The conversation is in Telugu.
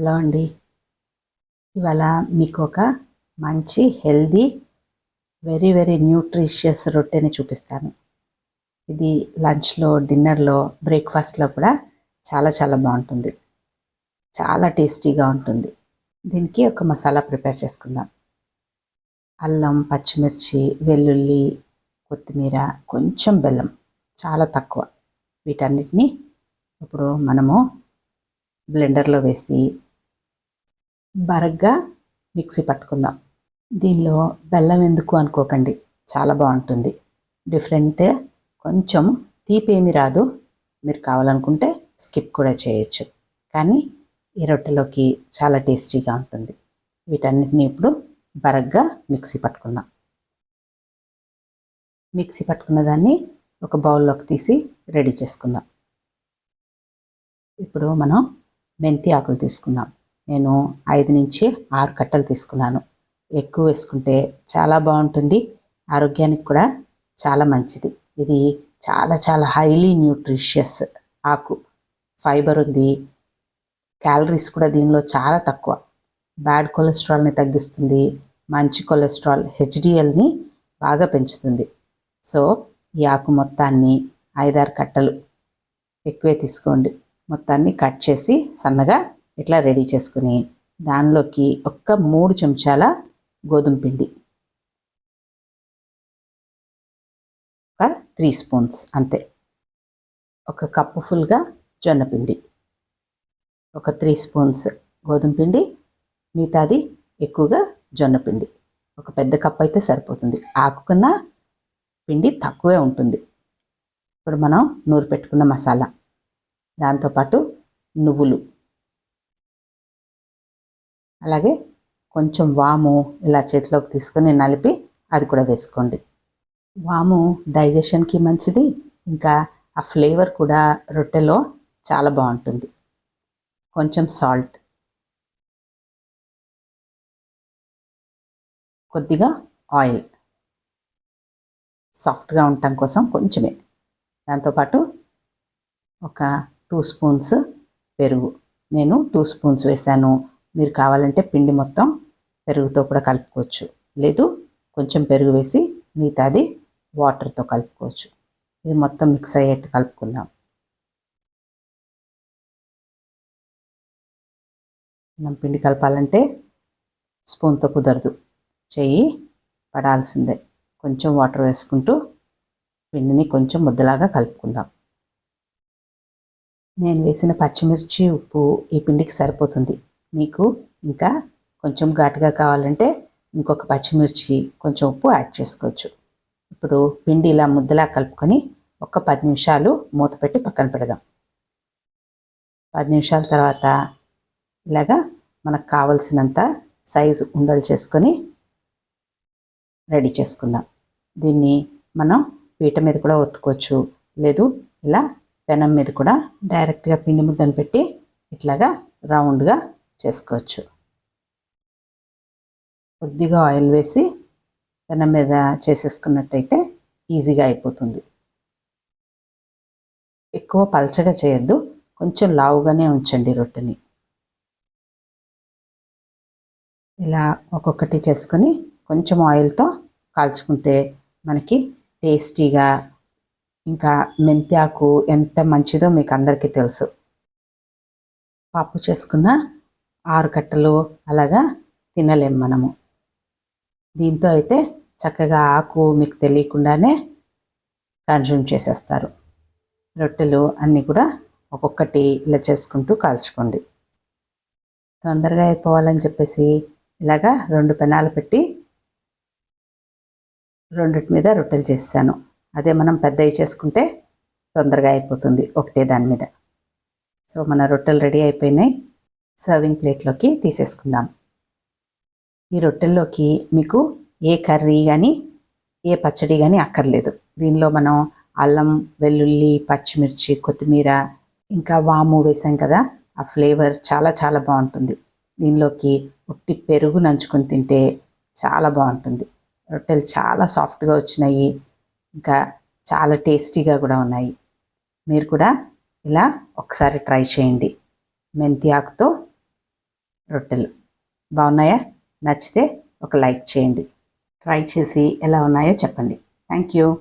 హలో అండి. ఇవాళ మీకు ఒక మంచి హెల్దీ వెరీ వెరీ న్యూట్రిషియస్ రొట్టెని చూపిస్తాను. ఇది లంచ్లో డిన్నర్లో బ్రేక్ఫాస్ట్లో కూడా చాలా చాలా బాగుంటుంది. చాలా టేస్టీగా ఉంటుంది. దీనికి ఒక మసాలా ప్రిపేర్ చేసుకుందాం. అల్లం పచ్చిమిర్చి వెల్లుల్లి కొత్తిమీర కొంచెం బెల్లం చాలా తక్కువ. వీటన్నిటిని ఇప్పుడు మనము బ్లెండర్లో వేసి బరగ్గా మిక్సీ పట్టుకుందాం. దీనిలో బెల్లం ఎందుకు అనుకోకండి చాలా బాగుంటుంది. డిఫరెంట్ కొంచెం తీపి ఏమి రాదు. మీరు కావాలనుకుంటే స్కిప్ కూడా చేయొచ్చు. కానీ ఈ రొట్టెలోకి చాలా టేస్టీగా ఉంటుంది. వీటన్నిటిని ఇప్పుడు బరగ్గా మిక్సీ పట్టుకుందాం. మిక్సీ పట్టుకున్న దాన్ని ఒక బౌల్లోకి తీసి రెడీ చేసుకుందాం. ఇప్పుడు మనం మెంతి ఆకులు తీసుకుందాం. నేను ఐదు నుంచి ఆరు కట్టలు తీసుకున్నాను. ఎక్కువ వేసుకుంటే చాలా బాగుంటుంది. ఆరోగ్యానికి కూడా చాలా మంచిది. ఇది చాలా చాలా హైలీ న్యూట్రిషియస్ ఆకు. ఫైబర్ ఉంది. క్యాలరీస్ కూడా దీనిలో చాలా తక్కువ. బ్యాడ్ కొలెస్ట్రాల్ని తగ్గిస్తుంది. మంచి కొలెస్ట్రాల్ హెచ్డిఎల్ని బాగా పెంచుతుంది. సో ఈ ఆకు మొత్తాన్ని ఐదారు కట్టలు ఎక్కువే తీసుకోండి. మొత్తాన్ని కట్ చేసి సన్నగా ఇట్లా రెడీ చేసుకుని దానిలోకి ఒక్క మూడు చెంచాల గోధుమ పిండి. ఒక త్రీ స్పూన్స్ అంతే. ఒక కప్పు ఫుల్గా జొన్న పిండి. ఒక త్రీ స్పూన్స్ గోధుమ పిండి మిగతాది ఎక్కువగా జొన్న పిండి. ఒక పెద్ద కప్ అయితే సరిపోతుంది. ఆకు కన్నా పిండి తక్కువే ఉంటుంది. ఇప్పుడు మనం నూరు పెట్టుకున్న మసాలా. దాంతోపాటు నువ్వులు. అలాగే కొంచెం వాము ఇలా చేతిలోకి తీసుకొని నలిపి అది కూడా వేసుకోండి. వాము డైజెషన్కి మంచిది ఇంకా ఆ ఫ్లేవర్ కూడా రొట్టెలో చాలా బాగుంటుంది. కొంచెం సాల్ట్. కొద్దిగా ఆయిల్. సాఫ్ట్గా ఉండటం కోసం కొంచెమే. దాంతోపాటు ఒక టూ స్పూన్స్ పెరుగు. నేను టూ స్పూన్స్ వేసాను. మీరు కావాలంటే పిండి మొత్తం పెరుగుతో కూడా కలుపుకోవచ్చు. లేదు కొంచెం పెరుగు వేసి మిగతాది వాటర్తో కలుపుకోవచ్చు. ఇది మొత్తం మిక్స్ అయ్యేట్టు కలుపుకుందాం. మనం పిండి కలపాలంటే స్పూన్తో కుదరదు. చెయ్యి పడాల్సిందే. కొంచెం వాటర్ వేసుకుంటూ పిండిని కొంచెం ముద్దలాగా కలుపుకుందాం. నేను వేసిన పచ్చిమిర్చి ఉప్పు ఈ పిండికి సరిపోతుంది. మీకు ఇంకా కొంచెం ఘాటుగా కావాలంటే ఇంకొక పచ్చిమిర్చి కొంచెం ఉప్పు యాడ్ చేసుకోవచ్చు. ఇప్పుడు పిండి ఇలా ముద్దలా కలుపుకొని ఒక పది నిమిషాలు మూత పెట్టి పక్కన పెడదాం. పది నిమిషాల తర్వాత ఇలాగా మనకు కావలసినంత సైజు ఉండలు చేసుకొని రెడీ చేసుకుందాం. దీన్ని మనం పీట మీద కూడా ఒత్తుకోవచ్చు. లేదు ఇలా పెనం మీద కూడా డైరెక్ట్గా పిండి ముద్దను పెట్టి ఇట్లాగా రౌండ్గా చేసుకోవచ్చు. కొద్దిగా ఆయిల్ వేసి పెనం మీద చేసేసుకున్నట్టయితే ఈజీగా అయిపోతుంది. ఎక్కువ పలచగా చేయొద్దు. కొంచెం లావుగానే ఉంచండి రొట్టెని. ఇలా ఒక్కొక్కటి చేసుకొని కొంచెం ఆయిల్తో కాల్చుకుంటే మనకి టేస్టీగా ఇంకా మెంతి ఆకు ఎంత మంచిదో మీకు అందరికీ తెలుసు. పప్పు చేసుకున్న ఆరు కట్టలు అలాగా తినలేం మనము. దీంతో అయితే చక్కగా ఆకు మీకు తెలియకుండానే కన్జ్యూమ్ చేసేస్తారు. రొట్టెలు అన్నీ కూడా ఒక్కొక్కటి ఇలా చేసుకుంటూ కాల్చుకోండి. తొందరగా అయిపోవాలని చెప్పేసి ఇలాగా రెండు పెనాలు పెట్టి రెండిటి మీద రొట్టెలు చేసాను అదే మనం పెద్దవి చేసుకుంటే తొందరగా అయిపోతుంది ఒకటే దాని మీద. సో మన రొట్టెలు రెడీ అయిపోయినాయి. సర్వింగ్ ప్లేట్లోకి తీసేసుకుందాం. ఈ రొట్టెల్లోకి మీకు ఏ కర్రీ కానీ ఏ పచ్చడి కానీ అక్కర్లేదు. దీనిలో మనం అల్లం వెల్లుల్లి పచ్చిమిర్చి కొత్తిమీర ఇంకా వాము వేసాం కదా ఆ ఫ్లేవర్ చాలా చాలా బాగుంటుంది. దీనిలోకి ఉట్టి పెరుగు నంచుకొని తింటే చాలా బాగుంటుంది. రొట్టెలు చాలా సాఫ్ట్గా వచ్చినాయి ఇంకా చాలా టేస్టీగా కూడా ఉన్నాయి. మీరు కూడా ఇలా ఒకసారి ట్రై చేయండి. మెంతి ఆకుతో రొట్టెలు. బాగున్నాయా? నచ్చితే ఒక లైక్ చేయండి. ట్రై చేసి ఎలా ఉన్నాయో చెప్పండి. Thank you.